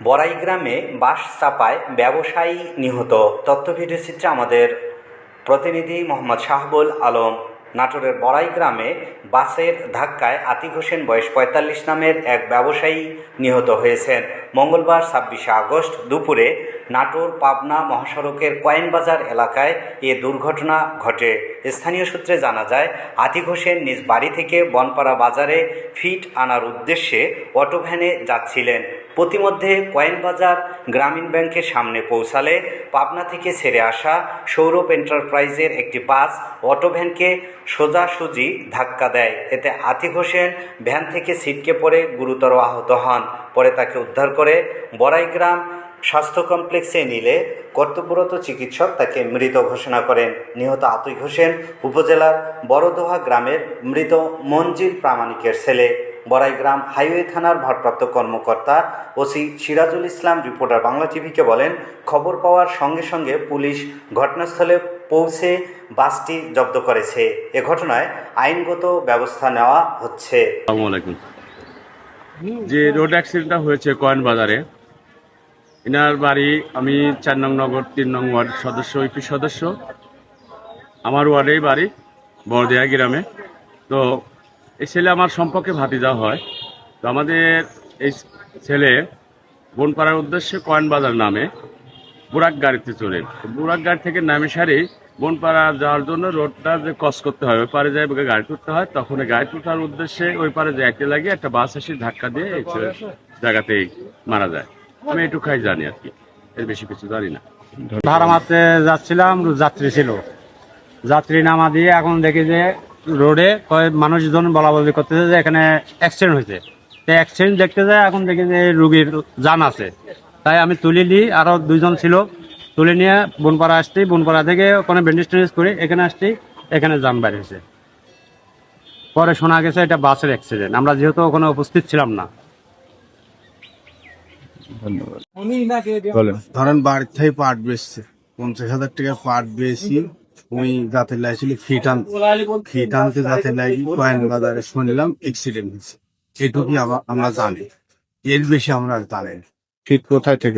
বড়াই গ্রামে বাস চাপায় ব্যবসায়ী নিহত। তথ্য ভিডিওচিত্রে আমাদের প্রতিনিধি মোহাম্মদ শাহবুল আলম। নাটোরের বড়াই গ্রামে বাসের ধাক্কায় আতিক হোসেন বয়স পঁয়তাল্লিশ নামের এক ব্যবসায়ী নিহত হয়েছেন। মঙ্গলবার ছাব্বিশে আগস্ট দুপুরে নাটোর পাবনা মহাসড়কের কয়েনবাজার এলাকায় এ দুর্ঘটনা ঘটে। স্থানীয় সূত্রে জানা যায়, আতিক হোসেন নিজ বাড়ি থেকে বনপাড়া বাজারে ফিট আনার উদ্দেশ্যে অটোভ্যানে যাচ্ছিলেন। প্রতিমধ্যে কয়েনবাজার গ্রামীণ ব্যাংকের সামনে পৌঁছালে পাবনা থেকে ছেড়ে আসা সৌরভ এন্টারপ্রাইজের একটি বাস অটোভ্যানকে সোজাসুজি ধাক্কা দেয়। এতে আতিক হোসেন ভ্যান থেকে ছিটকে পড়ে গুরুতর আহত হন। পরে তাকে উদ্ধার করে বড়াইগ্রাম স্বাস্থ্য কমপ্লেক্সে নিলে কর্তব্যরত চিকিৎসক তাকে মৃত ঘোষণা করেন। নিহত আতিক হোসেন উপজেলার বড়দোহা গ্রামের মৃত মঞ্জিল প্রামাণিকের ছেলে। বড়াইগ্রাম হাইওয়ে থানার ভারপ্রাপ্ত কর্মকর্তা ওসি সিরাজুল ইসলাম, রিপোর্টার বাংলা টিভিকে বলেন, খবর পাওয়ার সঙ্গে সঙ্গে পুলিশ ঘটনাস্থলে পৌঁছে বাসটি জব্দ করেছে। এ ঘটনায় আইনগত ব্যবস্থা নেওয়া হচ্ছে। যে রোড অ্যাক্সিডেন্টটা হয়েছে কয়েন বাজারে, এনার বাড়ি আমি চার নং নগর, তিন নং ওয়ার্ড সদস্য ইপি সদস্য। আমার ওয়ার্ডেই বাড়ি, বড়দিয়া গ্রামে। তো এই ছেলে আমার সম্পর্কে ভাতিজা হয়। তো আমাদের এই ছেলে বনপাড়ার উদ্দেশ্যে কয়েন বাজার নামে বুরাক গাড়িতে চলে বুরাক গাড়ি থেকে নামে সারি বনপাড়া যাওয়ার জন্য রোডটা যে ক্রস করতে হয়, ওই পারে যায় গাড়ি তুলতে হয়। তখন গাড়ি তোলার উদ্দেশ্যে ওই পারে যাইতে লাগে একটা বাস এসে ধাক্কা দিয়ে এই ছেলে জায়গাতেই মারা যায়। আমি এটুকাই জানি আর কি। এর বেশি কিছু জানি না। ভাড়া যাচ্ছিলাম, যাত্রী ছিল। যাত্রী নামা দিয়ে এখন দেখি যে রোডে কয়েক মানুষজন বলা বলি করতেছে যে এখানে অ্যাক্সিডেন্ট হয়েছে। তো অ্যাক্সিডেন্ট দেখতে যায় এখন দেখি যে রুগীর যান আছে। তাই আমি তুলে নিই আরও দুইজন ছিল। তুলে নিয়ে বনপাড়া আসছি বনপাড়া থেকে ওখানে ব্যান্ডেজ টেন্ডেজ করে এখানে আসছি এখানে যান বাইরে হয়েছে। পরে শোনা গেছে এটা বাসের অ্যাক্সিডেন্ট আমরা যেহেতু ওখানে উপস্থিত ছিলাম না। ধরেন বাড়ির থেকে পাট বেচছে। পঞ্চাশ হাজার টাকা পাট বেশি ওই যাতে লাইছিল খিটান খিটানতে যাতে লাগি কয়েন বাজারে শুনলাম অ্যাক্সিডেন্ট হয়েছে। এটুকুই আমা- আমরা জানি। এর বেশি আমরা জানি ঠিক কোথায় থেকে